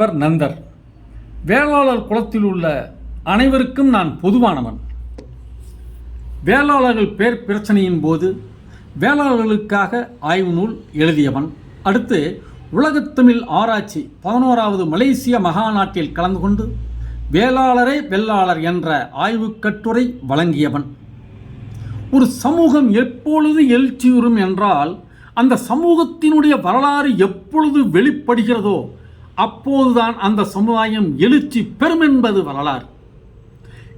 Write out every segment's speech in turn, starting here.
அவர் நந்தர். வேளாளர் குலத்தில் உள்ள அனைவருக்கும் நான் பொதுவானவன். வேளாளர்கள் பேர் பிரச்சனையின் போது வேளாளர்களுக்காக ஆய்வு நூல் எழுதியவன். அடுத்து உலகத்தமிழ் ஆராய்ச்சி பதினோராவது மலேசிய மகாநாட்டில் கலந்து கொண்டு வேளாளரே வெள்ளாளர் என்ற ஆய்வுக் கட்டுரை வழங்கியவன். ஒரு சமூகம் எப்பொழுது எழுச்சியுறும் என்றால் அந்த சமூகத்தினுடைய வரலாறு எப்பொழுது வெளிப்படுகிறதோ அப்போதுதான் அந்த சமுதாயம் எழுச்சி பெறும் என்பது வரலாறு.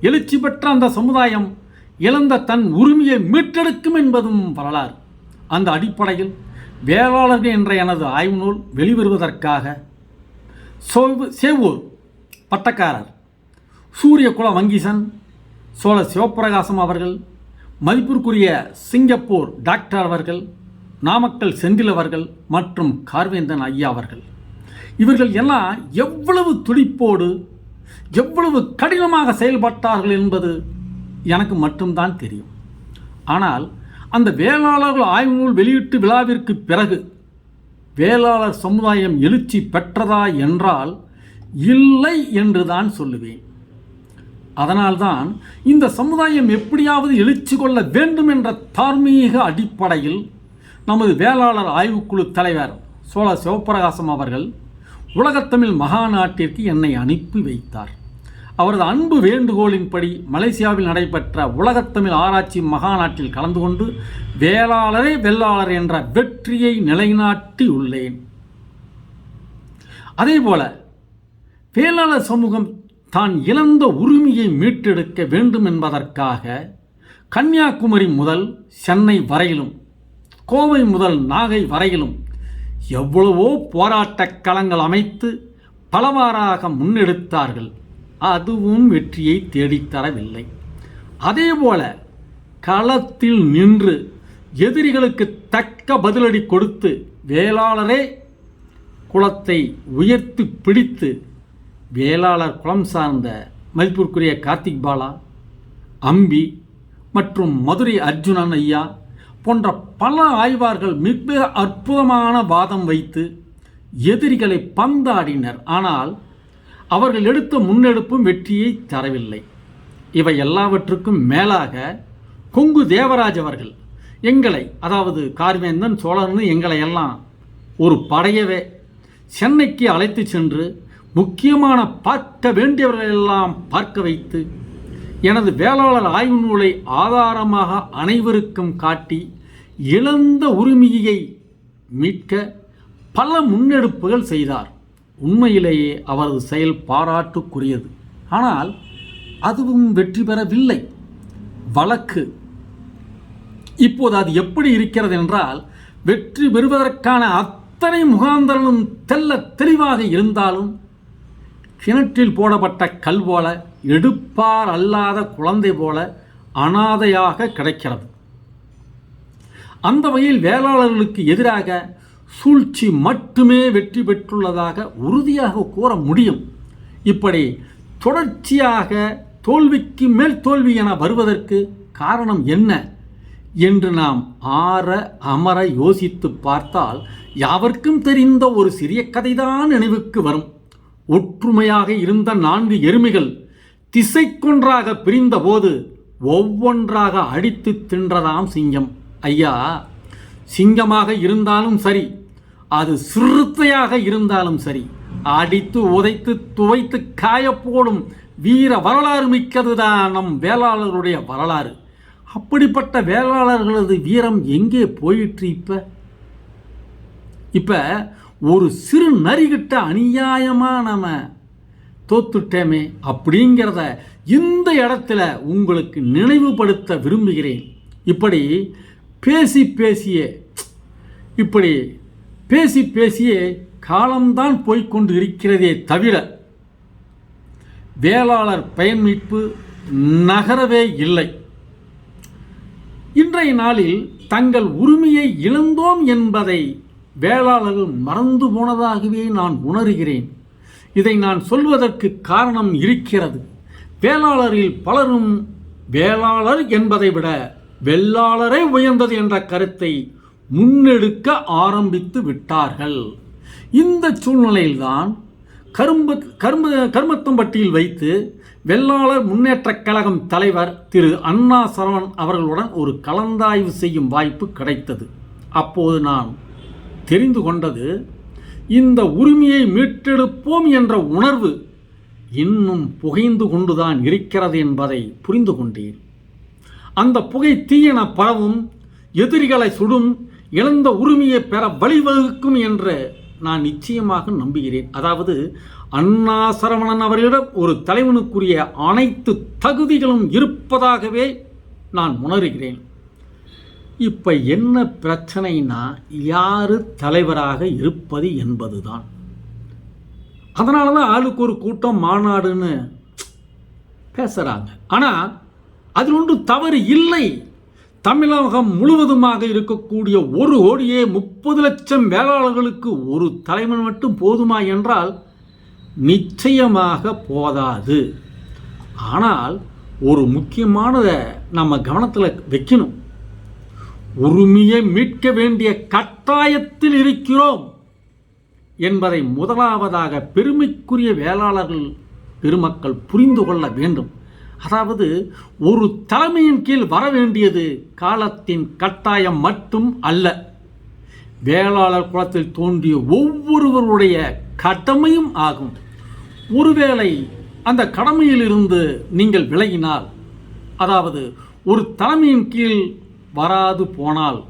எழுச்சி பெற்ற அந்த சமுதாயம் இழந்த தன் உரிமையை மீட்டெடுக்கும் என்பதும் வரலாறு. அந்த அடிப்படையில் வேளாளர்கள் என்ற எனது ஆய்வு நூல் வெளிவருவதற்காக சோவு- சேவூர் பட்டக்காரர் சூரியகுல வங்கீசன் சோழ சிவப்பிரகாசம் அவர்கள் மதிப்பிற்குரிய சிங்கப்பூர் டாக்டர் அவர்கள் நாமக்கல் செந்தில் அவர்கள் மற்றும் கார்வேந்தன் ஐயா அவர்கள். இவர்கள் எல்லாம் எவ்வளவு துடிப்போடு எவ்வளவு கடினமாக செயல்பட்டார்கள் என்பது எனக்கு மட்டும்தான் தெரியும். ஆனால் அந்த வேளாளர்கள் ஆய்வு நூல் வெளியீட்டு விழாவிற்கு பிறகு வேளாளர் சமுதாயம் எழுச்சி பெற்றதா என்றால் இல்லை என்று தான் சொல்லுவேன். அதனால்தான் இந்த சமுதாயம் எப்படியாவது எழுச்சி கொள்ள வேண்டும் என்ற தார்மீக அடிப்படையில் நமது வேளாளர் ஆய்வுக்குழு தலைவர் சோழ சிவப்பிரகாசம் அவர்கள் உலகத்தமிழ் மகாநாட்டிற்கு என்னை அனுப்பி வைத்தார். அவரது அன்பு வேண்டுகோளின்படி மலேசியாவில் நடைபெற்ற உலகத்தமிழ் ஆராய்ச்சி மகாநாட்டில் கலந்து கொண்டு வேளாளரே வெள்ளாளர் என்ற வெற்றியை நிலைநாட்டி உள்ளேன். அதேபோல வேளாளர் சமூகம் தான் இழந்த உரிமையை மீட்டெடுக்க வேண்டும் என்பதற்காக கன்னியாகுமரி முதல் சென்னை வரையிலும் கோவை முதல் நாகை வரையிலும் எவ்வளவோ போராட்டக் களங்கள் அமைத்து பலவாறாக முன்னெடுத்தார்கள். அதுவும் வெற்றியை தேடித்தரவில்லை அதேபோல களத்தில் நின்று எதிரிகளுக்கு தக்க பதிலடி கொடுத்து வேளாளரே குளத்தை உயர்த்தி பிடித்து வேளாளர் குளம் சார்ந்த மதிப்பிற்குரிய கார்த்திக் பாலா அம்பி மற்றும் மதுரை அர்ஜுனன் ஐயா போன்ற பல ஆய்வார்கள் மிக அற்புதமான வாதம் வைத்து எதிரிகளை பந்தாடினர். ஆனால் அவர்கள் எடுத்த முன்னெடுப்பும் வெற்றியை தரவில்லை. இவை எல்லாவற்றுக்கும் மேலாக கொங்கு தேவராஜ் அவர்கள் எங்களை அதாவது கார்வேந்தன் சோழர்னு எங்களை எல்லாம் ஒரு படையவே சென்னைக்கு அழைத்து சென்று முக்கியமான பார்க்க வேண்டியவர்களெல்லாம் பார்க்க வைத்து எனது வேளாளர் ஆய்வு நூலை ஆதாரமாக அனைவருக்கும் காட்டி இழந்த உரிமையை மீட்க பல முன்னெடுப்புகள் செய்தார். உண்மையிலேயே அவரது செயல் பாராட்டுக்குரியது. ஆனால் அதுவும் வெற்றி பெறவில்லை. வழக்கு. இப்போது அது எப்படி இருக்கிறது என்றால் வெற்றி பெறுவதற்கான அத்தனை முகாந்தரனும் தெல்ல தெளிவாக இருந்தாலும் கிணற்றில் போடப்பட்ட கல் போல எடுப்பார் அல்லாத குழந்தை போல அனாதையாக கிடைக்கிறது. அந்த வகையில் வேளாளர்களுக்கு எதிராக சூழ்ச்சி மட்டுமே வெற்றி பெற்றுள்ளதாக உறுதியாக கூற முடியும். இப்படி தொடர்ச்சியாக தோல்விக்கு மேல் தோல்வி என வருவதற்கு காரணம் என்ன என்று நாம் ஆற அமர யோசித்து பார்த்தால் யாவர்க்கும் தெரிந்த ஒரு சிறிய கதைதான் நினைவுக்கு வரும். ஒற்றுமையாக இருந்த நான்கு எருமைகள் திசைக்கொன்றாக பிரிந்தபோது ஒவ்வொன்றாக அடித்து தின்றதாம் சிங்கம். ஐயா சிங்கமாக இருந்தாலும் சரி அது சிறுத்தையாக இருந்தாலும் சரி அடித்து உதைத்து துவைத்து காயப்போடும் வீர வரலாறு மிக்கதுதான் நம் வேளாளருடைய வரலாறு. அப்படிப்பட்ட வேளாளர்களது வீரம் எங்கே போயிற்று இப்ப? இப்ப ஒரு சிறு நரிகிட்ட அநியாயமா நம்ம தோத்துட்டேமே அப்படிங்கிறத இந்த இடத்துல உங்களுக்கு நினைவுபடுத்த விரும்புகிறேன். இப்படி பேசி பேசியே இப்படி பேசி பேசியே காலம்தான் போய்க்கொண்டு இருக்கிறதே தவிர வேளாளர் பயன் மீட்பு நகரவே இல்லை. இன்றைய நாளில் தங்கள் உரிமையை இழந்தோம் என்பதை வேளாளர்கள் மறந்து போனதாகவே நான் உணர்கிறேன். இதை நான் சொல்வதற்கு காரணம் இருக்கிறது. வேளாளரில் பலரும் வேளாளர் என்பதை விட வெள்ளாளரே உயர்ந்தது என்ற கருத்தை முன்னெடுக்க ஆரம்பித்து விட்டார்கள். இந்த சூழ்நிலையில்தான் கரும்பு கரும்பு கருமத்தம்பட்டியில் வைத்து வெள்ளாளர் முன்னேற்றக் கழகம் தலைவர் திரு அண்ணா சரவணன் அவர்களுடன் ஒரு கலந்தாய்வு செய்யும் வாய்ப்பு கிடைத்தது. அப்போது நான் தெரிந்து கொண்டது இந்த உரிமையை மீட்டெடுப்போம் என்ற உணர்வு இன்னும் புகைந்து கொண்டுதான் இருக்கிறது என்பதை புரிந்து கொண்டேன் அந்த புகை தீயென பரவும் எதிரிகளை சுடும் இழந்த உரிமையை பெற வழிவகுக்கும் என்று நான் நிச்சயமாக நம்புகிறேன். அதாவது அண்ணா சரவணன் அவர்களிடம் ஒரு தலைவனுக்குரிய அனைத்து தகுதிகளும் இருப்பதாகவே நான் உணர்கிறேன். இப்போ என்ன பிரச்சனைனா யார் தலைவராக இருப்பது என்பது தான் அதனால தான் ஆளுக்கு ஒரு கூட்டம் மாநாடுன்னு பேசுகிறாங்க ஆனால் அதில் ஒன்றும் தவறு இல்லை. தமிழகம் முழுவதுமாக இருக்கக்கூடிய ஒரு கோடியே முப்பது லட்சம் வேளாளர்களுக்கு ஒரு தலைவன் மட்டும் போதுமா என்றால் நிச்சயமாக போதாது. ஆனால் ஒரு முக்கியமானதை நம்ம கவனத்தில் வைக்கணும். உரிமையை மீட்க வேண்டிய கட்டாயத்தில் இருக்கிறோம் என்பதை முதலாவதாக பெருமைக்குரிய வேளாளர்கள் பெருமக்கள் புரிந்து கொள்ள வேண்டும். அதாவது ஒரு தலைமையின் கீழ் வர வேண்டியது காலத்தின் கட்டாயம் மட்டும் அல்ல. வேளாளர் குலத்தில் தோன்றிய ஒவ்வொருவருடைய கடமையும் ஆகும். ஒருவேளை அந்த கடமையிலிருந்து நீங்கள் விலகினால் அதாவது ஒரு தலைமையின் கீழ் வராது போனால்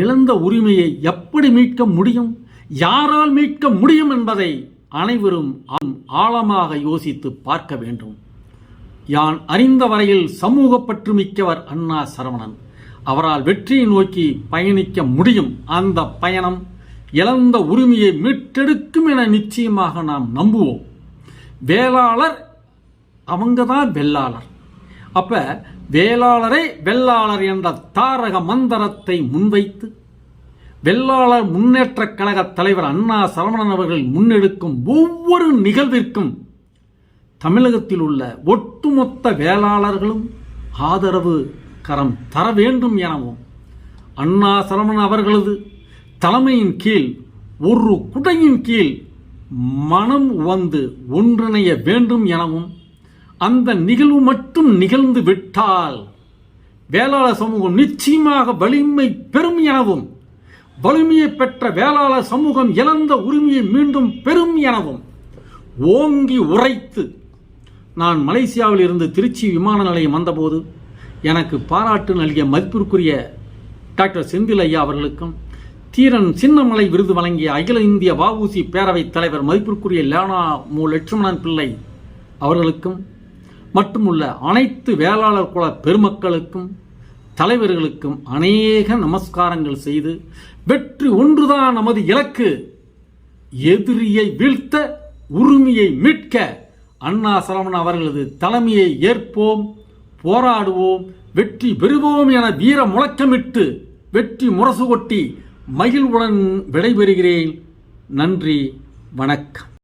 இழந்த உரிமையை எப்படி மீட்க முடியும்? யாரால் மீட்க முடியும் என்பதை அனைவரும் ஆழமாக யோசித்து பார்க்க வேண்டும். யான் அறிந்த வரையில் சமூக பற்று மிக்கவர் அண்ணா சரவணன். அவரால் வெற்றியை நோக்கி பயணிக்க முடியும் அந்த பயணம். இழந்த உரிமையை மீட்டெடுக்கும் என நிச்சயமாக நாம் நம்புவோம். வேளாளர் அவங்க தான் வெள்ளாளர். அப்போ வேளாளரே வெள்ளாளர் என்ற தாரக மந்திரத்தை முன்வைத்து வெள்ளாளர் முன்னேற்றக் கழக தலைவர் அண்ணா சரவணன் அவர்கள் முன்னெடுக்கும் ஒவ்வொரு நிகழ்விற்கும் தமிழகத்தில் உள்ள ஒட்டுமொத்த வேளாளர்களும் ஆதரவு கரம் தர வேண்டும் எனவும் அண்ணா சரவணன் அவர்களது தலைமையின் கீழ் ஒரு குடையின் கீழ் மனம் வந்து ஒன்றிணைய வேண்டும் எனவும் அந்த நிகழ்வு மட்டும் நிகழ்ந்து விட்டால் வேளாளர் சமூகம் நிச்சயமாக வலிமை பெறும் எனவும் வலிமையை பெற்ற வேளாளர் சமூகம் இழந்த உரிமையை மீண்டும் பெரும் எனவும் ஓங்கி உரைத்து நான் மலேசியாவில் இருந்து திருச்சி விமான நிலையம் வந்தபோது எனக்கு பாராட்டு நல்கிய மதிப்பிற்குரிய டாக்டர் செந்தில் ஐயா அவர்களுக்கும் தீரன் சின்னமலை விருது வழங்கிய அகில இந்திய வஉசி பேரவைத் தலைவர் மதிப்பிற்குரிய லேனா மு லட்சுமணன் பிள்ளை அவர்களுக்கும் மட்டுமுள்ள அனைத்து வேளாளர் குல பெருமக்களுக்கும் தலைவர்களுக்கும் அநேக நமஸ்காரங்கள் செய்து வெற்றி ஒன்றுதான் நமது இலக்கு? எதிரியை வீழ்த்த உரிமையை மீட்க அண்ணா சரவணன் அவர்களது தலைமையை ஏற்போம் போராடுவோம் வெற்றி பெறுவோம் என வீர முழக்கமிட்டு வெற்றி முரசு கொட்டி மகிழ்வுடன் விடைபெறுகிறேன். நன்றி வணக்கம்.